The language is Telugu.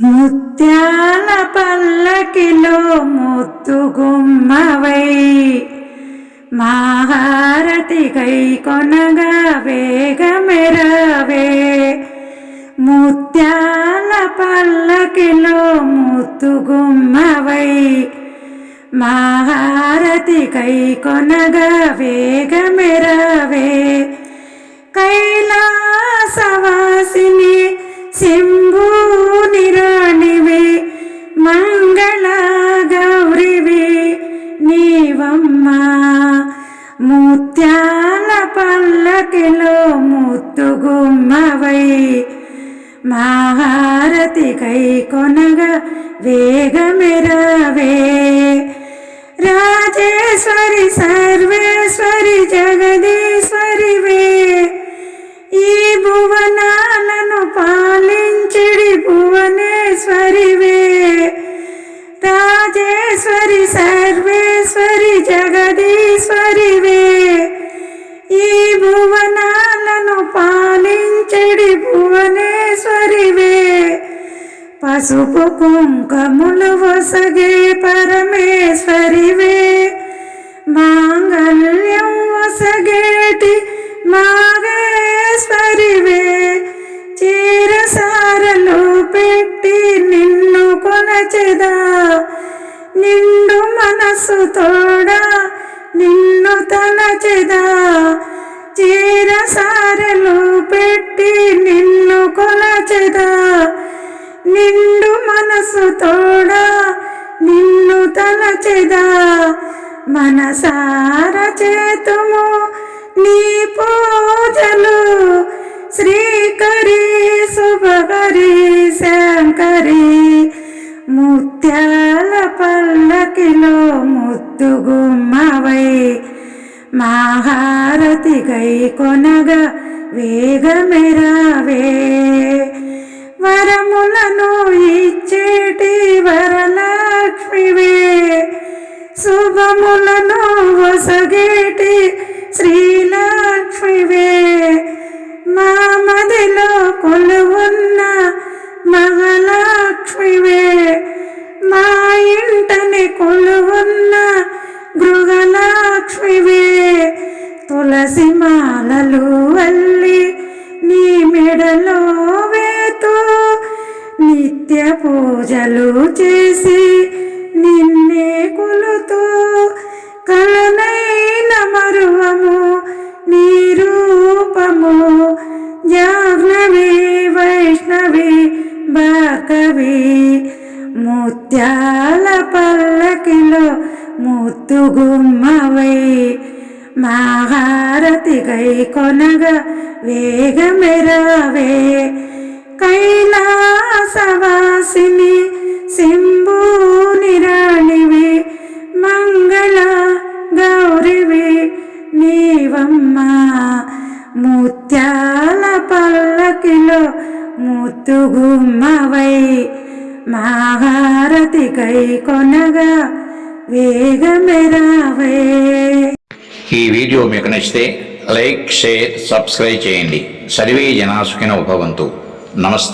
ముత్యాల పల్లకిలో ముత్తుగుమ్మవై మహారతి కై కొనగా వేగమెరవే. ముత్యాల పల్లకిలో ముత్తుగుమ్మవై మహారతి కై కొనగా వేగమెరవే. కైలాసవాసిని సింహ ముత్యాల పల్లకిలో ముత్తుగుమ్మవై మహారతి కై కొనగా వేగమెరవే. రాజేశ్వరి సర్వేశ్వరి జగదీశ్వరి వే ఈ భువనాలను పాలించిడి భువనేశ్వరి వే రాజేశ్వరి సర్వేశ్వరి భువనాలను పాలించిడి భువనేశ్వరివే. పసుపు కుంకములు వసగే పరమేశ్వరివే. మాంగళ్యం వసగేటి మాగేశ్వరివే. చీరసారలు పెట్టి నిన్ను కొనచెదా. నిండు మనసు తోడా నిన్ను తన పెట్టి నిన్ను కొలచెదా. నిండు మనసు తోడా నిన్ను తలచెదా. మనసార చేతుము నీ పూజలు శ్రీకరి శుభకరి శంకరి. ముత్యాల పల్లకిలో ముత్తుగుమ్మవై మహారతి గై కొనగా వేగమెరావే. వరములను ఇచ్చేటి వరలక్ష్మివే. శుభములను వసగేటి శ్రీలక్ష్మివే. మామదే నిత్య పూజలు చేసి నిన్నే కొలుతూ కలనైన మరువము నీ రూపము. జాహ్నవి వైష్ణవి భార్గవి ముత్యాల పల్లకిలో ముత్తుగుమ్మవై మహారతి గై కొనగా వేగమెరవే. కైలాసవాసిని శంభూ నిరాణివి మంగళ గౌరివి నీవమ్మ. ముత్యాల పల్లకిలో ముత్తుగుమ్మవై మహారతి కై కొనగా వేగమెరావే. ఈ వీడియో మీకు నచ్చితే లైక్ షేర్ సబ్స్క్రైబ్ చేయండి. సర్వే జనా సుఖినో భవంతు. నమస్తే